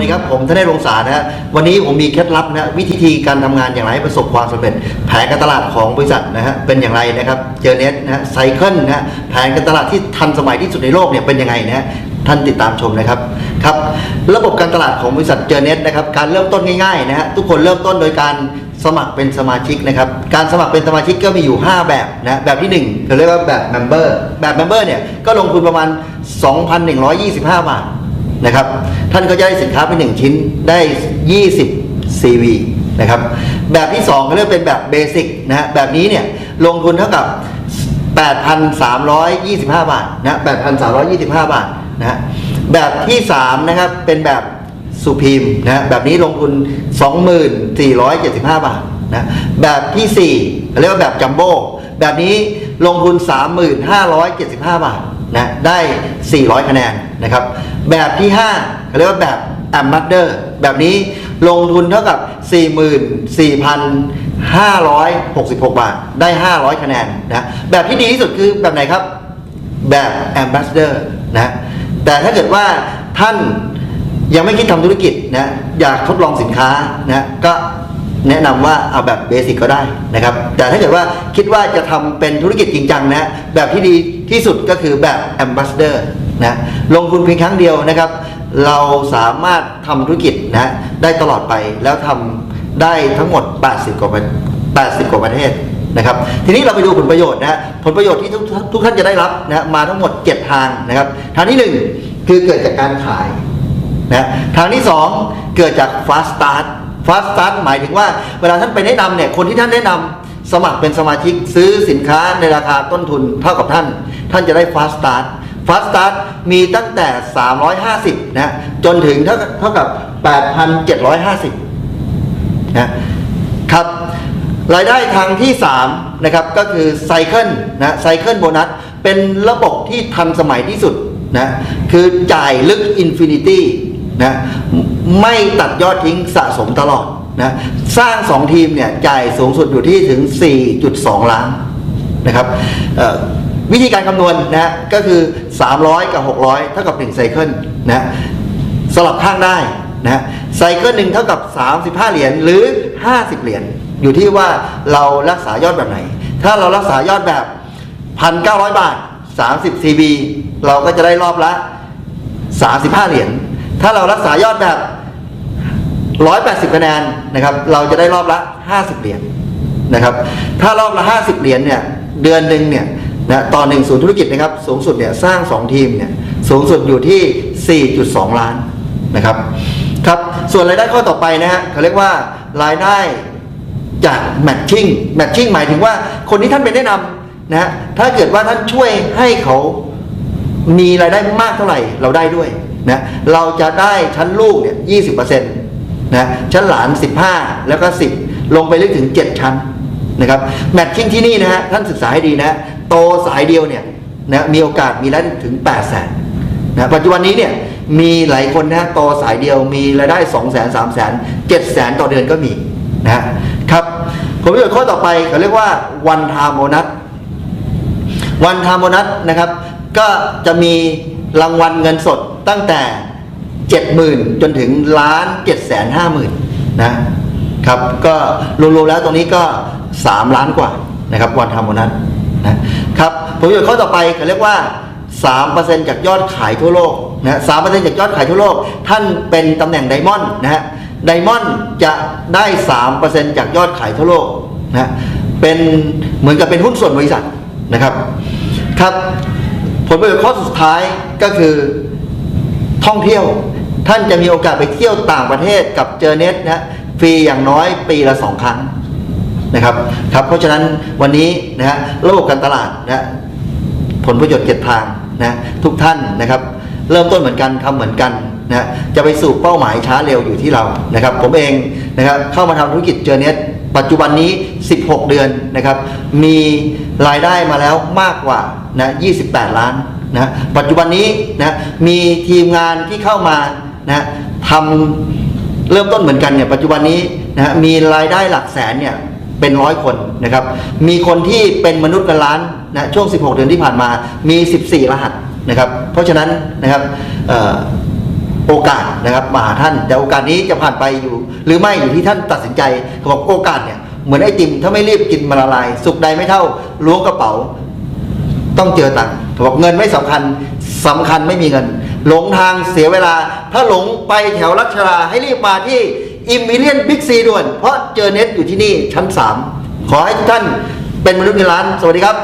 วัสดีครับ ผมธเนศรงศานะฮะวันนี้ผมมีเคล็ดลับนะฮะวิธีการทำงานอย่างไรให้ประสบความสำเร็จ แผนการตลาดของบริษัทนะฮะเป็นอย่างไรนะครับเจอเน็ตนะฮะไซเคิลนะฮะแผนการตลาดที่ทันสมัยที่สุดในโลกเนี่ยเป็นยังไงนะฮะท่านติดตามชมนะครับครับ ระบบการตลาดของบริษัทเจอเน็ตนะครับการเริ่มต้นง่ายๆนะฮะทุกคนเริ่มต้นโดยการสมัครเป็นสมาชิกนะครับ การสมัครเป็นสมาชิกก็มีอยู่ 5 แบบนะ แบบที่ 1 เขาเรียกว่าแบบ Member แบบ Member เนี่ย ก็ลงทุนประมาณ 2,125 บาท นะครับ ท่านก็จะได้สินค้าไปหนึ่งชิ้นได้ 20 CV นะครับแบบที่2ก็เรียกเป็นแบบเบสิกนะฮะแบบนี้เนี่ยลงทุนเท่ากับ 8,325 บาทนะ8,325 บาทนะฮะแบบที่3นะครับเป็นแบบสุพีมนะฮะแบบนี้ลงทุน 2475 บาทนะแบบที่4เรียกว่าแบบจัมโบ้แบบนี้ลงทุน 3575 บาท นะได้ 400 คะแนนนะครับ แบบที่5เขาเรียกว่าแบบแอมบัตเดอร์แบบนี้ลงทุนเท่ากับ 44,566 บาท ได้ 500 คะแนนนะแบบที่ดีที่สุดคือแบบไหนครับ แบบแอมบ s สเดอร์นะแต่ถ้าเกิดว่าท่านยังไม่คิดทำธุรกิจนะอยากทดลองสินค้านะก็แนะนำว่าเอาแบบเบสิกก็ได้นะครับ แต่ถ้าเกิดว่าคิดว่าจะทำเป็นธุรกิจจริงจังนะแบบที่ดี ที่สุดก็คือแบบแอมบ s สเดอร์นะลงทุนเพียงครั้งเดียวนะครับ เราสามารถทำธุรกิจนะได้ตลอดไปแล้วทำได้ทั้งหมด 80 กว่าประ80 กว่าประเทศนะครับ ทีนี้เราไปดูผลประโยชน์นะผลประโยชน์ที่ทุกทุกท่านจะได้รับนะฮะมาทั้งหมด 7 ทางนะครับ ทางที่ 1 คือเกิดจากการขายนะทางที่ 2 เกิดจาก fast start fast start หมายถึงว่าเวลาท่านไปแนะนำเนี่ยคนที่ท่านแนะนำสมัครเป็นสมาชิกซื้อสินค้าในราคาต้นทุนเท่ากับท่าน ท่านจะได้ fast start fast start มีตั้งแต่ 350 นะจนถึงเท่ากับเท่ากับ 8,750 นะครับรายได้ทางที่ 3 นะครับ ก็คือไซเคิลนะไซเคิลโบนัสเป็นระบบที่ทันสมัยที่สุดนะคือจ่ายลึกอินฟินิตี้นะไม่ตัดยอดทิ้งสะสมตลอดนะสร้าง 2 ทีมเนี่ยจ่ายสูงสุดอยู่ที่ถึง 4.2 ล้านนะครับ วิธีการคำนวณนะก็คือ 300 กับ 600 เท่ากับ1ไซเคิลนะสลับข้างได้นะฮะไซเคิลหนึ่งเท่ากับ 35 เหรียญหรือ 50 เหรียญอยู่ที่ว่าเรารักษายอดแบบไหน ถ้าเรารักษายอดแบบ 1,900 บาท 30 CB เราก็จะได้รอบละ 35 เหรียญถ้าเรารักษายอดแบบ 180 คะแนนนะครับ เราจะได้รอบละ 50 เหรียญนะครับ ถ้ารอบละ 50 เหรียญเนี่ย เดือนหนึ่งเนี่ย นะต่อหนึ่งศูนย์ธุรกิจนะครับสูงสุดเนี่ยสร้าง 2 ทีมเนี่ยสูงสุดอยู่ที่ 4.2 ล้านนะครับครับส่วนรายได้ข้อต่อไปนะฮะเขาเรียกว่ารายได้จากแมทชิ่งแมทชิ่งหมายถึงว่าคนที่ท่านไปแนะนำนะฮะถ้าเกิดว่าท่านช่วยให้เขามีรายได้มากเท่าไหร่เราได้ด้วยนะเราจะได้ชั้นลูกเนี่ยยี่สิบเปอร์เซ็นต์นะชั้นหลานสิบห้าแล้วก็สิบลงไปลึกถึงเจ็ดชั้นนะครับแมทชิ่งที่นี่นะฮะท่านศึกษาให้ดีนะ โตสายเดียวเนี่ยนะมีโอกาสมีรายได้ถึง8ปดแสนนะปัจจุบันนี้เนี่ยมีหลายคนนะโตสายเดียวมีรายได้2องแสนสามแสนเจ็ดแสนต่อเดือนก็มีนะครับผลประโยชน์ข้อต่อไปเขาเรียกว่าวันทามโบนัสวันทามโบนัสนะครับ ก็จะมีรางวัลเงินสดตั้งแต่ 70,000 จนถึงล้าน7 5 0 0 0 0นะครับก็รวมๆแล้วตรงนี้ก็ 3 ล้านกว่านะครับวันทามโบนัส นะครับผลประโยชน์ข้อต่อไปเขาเรียกว่า 3%จากยอดขายทั่วโลกนะสามเปอร์เซ็นต์จากยอดขายทั่วโลก ท่านเป็นตำแหน่งไดมอนด์นะฮะไดมอนด์จะได้3%จากยอดขายทั่วโลกนะเป็นเหมือนกับเป็นหุ้นส่วนบริษัทนะครับครับผลประโยชน์ข้อสุดท้ายก็คือท่องเที่ยว ท่านจะมีโอกาสไปเที่ยวต่างประเทศกับเจอเน็ตนะฟรีอย่างน้อยปีละสองครั้ง นะครับครับ เพราะฉะนั้นวันนี้นะฮะระบบการตลาดนะผลประโยชน์เจ็ดทางนะทุกท่านนะครับ เริ่มต้นเหมือนกันทำเหมือนกันนะจะไปสู่เป้าหมายช้าเร็วอยู่ที่เรานะครับ ผมเองนะครับเข้ามาทำธุรกิจเจอเน็ตปัจจุบันนี้ 16 เดือนนะครับ มีรายได้มาแล้วมากกว่านะ28 ล้านนะปัจจุบันนี้นะมีทีมงานที่เข้ามานะทำเริ่มต้นเหมือนกันเนี่ยปัจจุบันนี้นะมีรายได้หลักแสนเนี่ย เป็นร้อยคนนะครับ มีคนที่เป็นมนุษย์กันล้านนะช่วง 16 เดือนที่ผ่านมา มี 14 รหัสนะครับ เพราะฉะนั้นนะครับโอกาสนะครับมาหาท่าน แต่โอกาสนี้จะผ่านไปอยู่ หรือไม่อยู่ที่ท่านตัดสินใจเขาบอกโอกาสเนี่ยเหมือนไอติมถ้าไม่รีบกินมันละลาย สุขใดไม่เท่าล้วงกระเป๋า ต้องเจอตังค์เขาบอกเงินไม่สำคัญสำคัญไม่มีเงิน หลงทางเสียเวลา ถ้าหลงไปแถวรัชราให้รีบมาที่ อิมิเลียนบิ๊กซีด่วน เพราะเจอเน็ตอยู่ที่นี่ชั้น 3 ขอให้ทุกท่านเป็นมนุษย์ในร้าน สวัสดีครับ